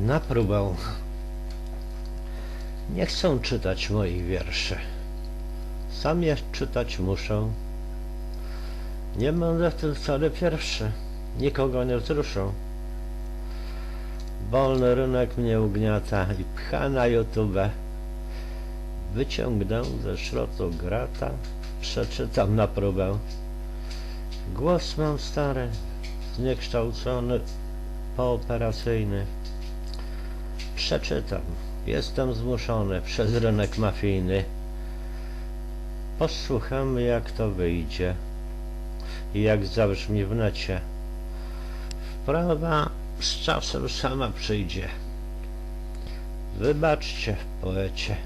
Na próbę. Nie chcą czytać moich wierszy. Sam je czytać muszę. Nie będę w tym wcale pierwszy. Nikogo nie wzruszą. Wolny rynek mnie ugniata i pcha na YouTube. Wyciągnę ze szrotu grata, przeczytam na próbę. Głos mam stary, zniekształcony, pooperacyjny. Przeczytam. Jestem zmuszony przez rynek mafijny. Posłuchamy jak to wyjdzie i jak zabrzmi w necie. Wprawa z czasem sama przyjdzie. Wybaczcie, poecie.